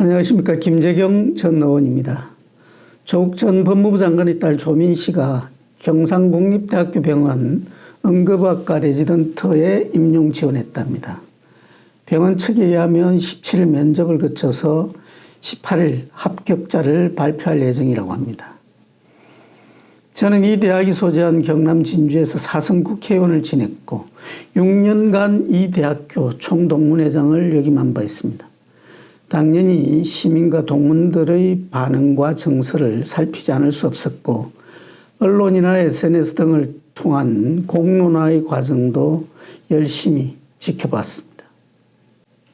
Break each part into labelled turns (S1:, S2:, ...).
S1: 안녕하십니까. 김재경 전 의원입니다. 조국 전 법무부 장관의 딸 조민 씨가 경상국립대학교 병원 응급학과 레지던트에 임용 지원했답니다. 병원 측에 의하면 17일 면접을 거쳐서 18일 합격자를 발표할 예정이라고 합니다. 저는 이 대학이 소재한 경남 진주에서 사선 국회의원을 지냈고 6년간 이 대학교 총동문회장을 역임한 바 있습니다. 당연히 시민과 동문들의 반응과 정서를 살피지 않을 수 없었고 언론이나 SNS 등을 통한 공론화의 과정도 열심히 지켜봤습니다.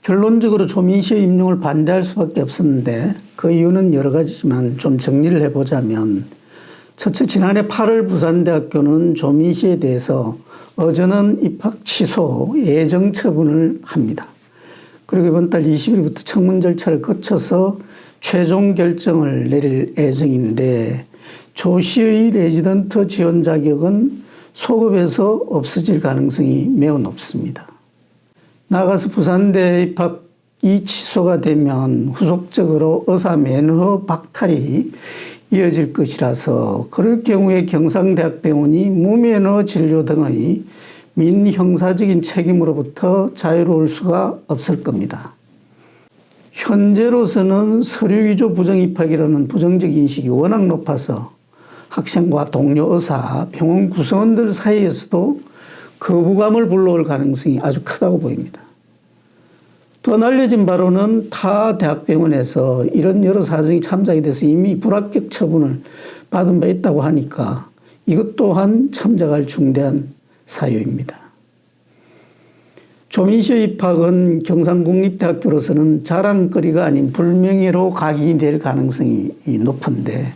S1: 결론적으로 조민 씨의 임용을 반대할 수밖에 없었는데 그 이유는 여러 가지지만 좀 정리를 해보자면 첫째 지난해 8월 부산대학교는 조민 씨에 대해서 어전원 입학 취소 예정 처분을 합니다. 그리고 이번 달 20일부터 청문 절차를 거쳐서 최종 결정을 내릴 예정인데 조 씨의 레지던트 지원 자격은 소급에서 없어질 가능성이 매우 높습니다. 나가서 부산대 입학이 취소가 되면 후속적으로 의사 면허 박탈이 이어질 것이라서 그럴 경우에 경상대학병원이 무면허 진료 등의 민형사적인 책임으로부터 자유로울 수가 없을 겁니다. 현재로서는 서류 위조 부정 입학이라는 부정적 인식이 워낙 높아서 학생과 동료 의사, 병원 구성원들 사이에서도 거부감을 불러올 가능성이 아주 크다고 보입니다. 또 알려진 바로는 타 대학병원에서 이런 여러 사정이 참작이 돼서 이미 불합격 처분을 받은 바 있다고 하니까 이것 또한 참작할 중대한 사유입니다. 조민시의 입학은 경상국립대학교로서는 자랑거리가 아닌 불명예로 각인이 될 가능성이 높은데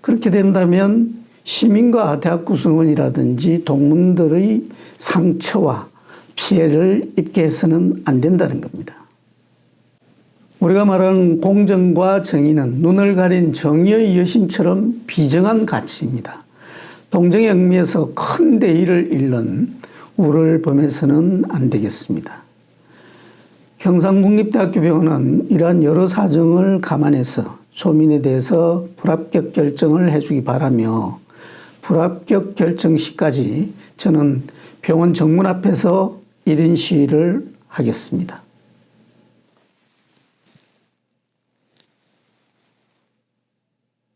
S1: 그렇게 된다면 시민과 대학 구성원이라든지 동문들의 상처와 피해를 입게 해서는 안 된다는 겁니다. 우리가 말하는 공정과 정의는 눈을 가린 정의의 여신처럼 비정한 가치입니다. 동정의 의미에서 큰 대의를 잃는 우를 범해서는 안 되겠습니다. 경상국립대학교 병원은 이러한 여러 사정을 감안해서 조민에 대해서 불합격 결정을 해주기 바라며 불합격 결정 시까지 저는 병원 정문 앞에서 1인 시위를 하겠습니다.